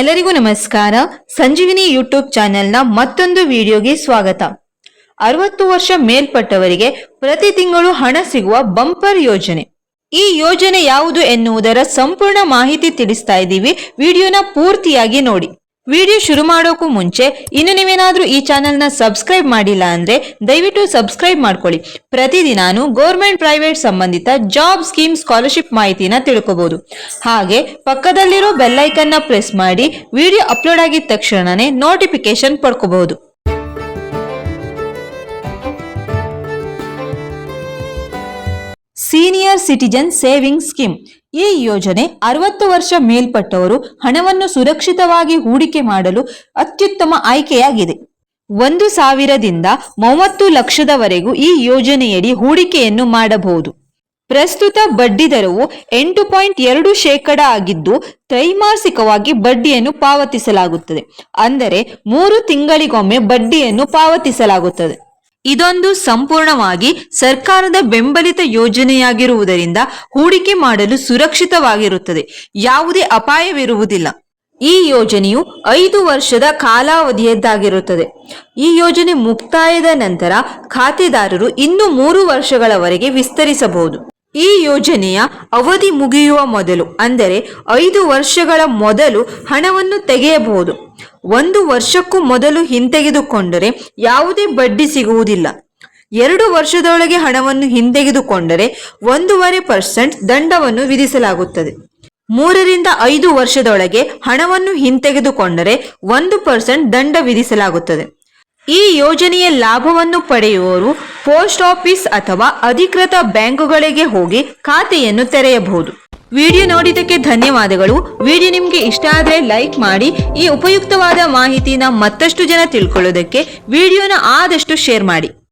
ಎಲ್ಲರಿಗೂ ನಮಸ್ಕಾರ. ಸಂಜೀವಿನಿ ಯೂಟ್ಯೂಬ್ ಚಾನೆಲ್ನ ಮತ್ತೊಂದು ವಿಡಿಯೋಗೆ ಸ್ವಾಗತ. ಅರವತ್ತು ವರ್ಷ ಮೇಲ್ಪಟ್ಟವರಿಗೆ ಪ್ರತಿ ತಿಂಗಳು ಹಣ ಸಿಗುವ ಬಂಪರ್ ಯೋಜನೆ. ಈ ಯೋಜನೆ ಯಾವುದು ಎನ್ನುವುದರ ಸಂಪೂರ್ಣ ಮಾಹಿತಿ ತಿಳಿಸ್ತಾ ಇದ್ದೀವಿ. ವಿಡಿಯೋನ ಪೂರ್ತಿಯಾಗಿ ನೋಡಿ. ವಿಡಿಯೋ ಶುರು ಮಾಡೋಕ್ಕೂ ಮುಂಚೆ, ಇನ್ನು ನೀವೇನಾದರೂ ಈ ಚಾನೆಲ್ನ ಸಬ್ಸ್ಕ್ರೈಬ್ ಮಾಡಿಲ್ಲ ಅಂದರೆ ದಯವಿಟ್ಟು ಸಬ್ಸ್ಕ್ರೈಬ್ ಮಾಡ್ಕೊಳ್ಳಿ. ಪ್ರತಿದಿನಾನು ಗೌರ್ಮೆಂಟ್ ಪ್ರೈವೇಟ್ ಸಂಬಂಧಿತ ಜಾಬ್ ಸ್ಕೀಮ್ ಸ್ಕಾಲರ್ಶಿಪ್ ಮಾಹಿತಿನ ತಿಳ್ಕೊಬಹುದು ಹಾಗೆ ಪಕ್ಕದಲ್ಲಿರೋ ಬೆಲ್ಲೈಕನ್ನ ಪ್ರೆಸ್ ಮಾಡಿ, ವಿಡಿಯೋ ಅಪ್ಲೋಡ್ ಆಗಿದ ತಕ್ಷಣನೇ ನೋಟಿಫಿಕೇಶನ್ ಪಡ್ಕೋಬಹುದು ಸೀನಿಯರ್ ಸಿಟಿಜನ್ ಸೇವಿಂಗ್ ಸ್ಕೀಮ್. ಈ ಯೋಜನೆ ಅರವತ್ತು ವರ್ಷ ಮೇಲ್ಪಟ್ಟವರು ಹಣವನ್ನು ಸುರಕ್ಷಿತವಾಗಿ ಹೂಡಿಕೆ ಮಾಡಲು ಅತ್ಯುತ್ತಮ ಆಯ್ಕೆಯಾಗಿದೆ. ಒಂದು ಸಾವಿರದಿಂದ ಮೂವತ್ತು ಲಕ್ಷದವರೆಗೂ ಈ ಯೋಜನೆಯಡಿ ಹೂಡಿಕೆಯನ್ನು ಮಾಡಬಹುದು. ಪ್ರಸ್ತುತ ಬಡ್ಡಿ ದರವು ಎಂಟು ಪಾಯಿಂಟ್ ಎರಡು ಶೇಕಡ ಆಗಿದ್ದು, ತ್ರೈಮಾಸಿಕವಾಗಿ ಬಡ್ಡಿಯನ್ನು ಪಾವತಿಸಲಾಗುತ್ತದೆ. ಅಂದರೆ ಮೂರು ತಿಂಗಳಿಗೊಮ್ಮೆ ಬಡ್ಡಿಯನ್ನು ಪಾವತಿಸಲಾಗುತ್ತದೆ. ಇದೊಂದು ಸಂಪೂರ್ಣವಾಗಿ ಸರ್ಕಾರದ ಬೆಂಬಲಿತ ಯೋಜನೆಯಾಗಿರುವುದರಿಂದ ಹೂಡಿಕೆ ಮಾಡಲು ಸುರಕ್ಷಿತವಾಗಿರುತ್ತದೆ. ಯಾವುದೇ ಅಪಾಯವಿರುವುದಿಲ್ಲ. ಈ ಯೋಜನೆಯು ಐದು ವರ್ಷದ ಕಾಲಾವಧಿಯದ್ದಾಗಿರುತ್ತದೆ. ಈ ಯೋಜನೆ ಮುಕ್ತಾಯದ ನಂತರ ಖಾತೆದಾರರು ಇನ್ನು ಮೂರು ವರ್ಷಗಳವರೆಗೆ ವಿಸ್ತರಿಸಬಹುದು. ಈ ಯೋಜನೆಯ ಅವಧಿ ಮುಗಿಯುವ ಮೊದಲು, ಅಂದರೆ ಐದು ವರ್ಷಗಳ ಮೊದಲು ಹಣವನ್ನು ತೆಗೆಯಬಹುದು. ಒಂದು ವರ್ಷಕ್ಕೂ ಮೊದಲು ಹಿಂತೆಗೆದುಕೊಂಡರೆ ಯಾವುದೇ ಬಡ್ಡಿ ಸಿಗುವುದಿಲ್ಲ. ಎರಡು ವರ್ಷದೊಳಗೆ ಹಣವನ್ನು ಹಿಂತೆಗೆದುಕೊಂಡರೆ ಒಂದೂವರೆ ಪರ್ಸೆಂಟ್ ದಂಡವನ್ನು ವಿಧಿಸಲಾಗುತ್ತದೆ. ಮೂರರಿಂದ ಐದು ವರ್ಷದೊಳಗೆ ಹಣವನ್ನು ಹಿಂತೆಗೆದುಕೊಂಡರೆ ಒಂದು ಪರ್ಸೆಂಟ್ ದಂಡ ವಿಧಿಸಲಾಗುತ್ತದೆ. ಈ ಯೋಜನೆಯ ಲಾಭವನ್ನು ಪಡೆಯುವವರು ಪೋಸ್ಟ್ ಆಫೀಸ್ ಅಥವಾ ಅಧಿಕೃತ ಬ್ಯಾಂಕುಗಳಿಗೆ ಹೋಗಿ ಖಾತೆಯನ್ನು ತೆರೆಯಬಹುದು. ವಿಡಿಯೋ ನೋಡಿದ್ದಕ್ಕೆ ಧನ್ಯವಾದಗಳು. ವಿಡಿಯೋ ನಿಮಗೆ ಇಷ್ಟ ಆದರೆ ಲೈಕ್ ಮಾಡಿ. ಈ ಉಪಯುಕ್ತವಾದ ಮಾಹಿತಿನ ಮತ್ತಷ್ಟು ಜನ ತಿಳ್ಕೊಳ್ಳೋದಕ್ಕೆ ವಿಡಿಯೋನ ಆದಷ್ಟು ಶೇರ್ ಮಾಡಿ.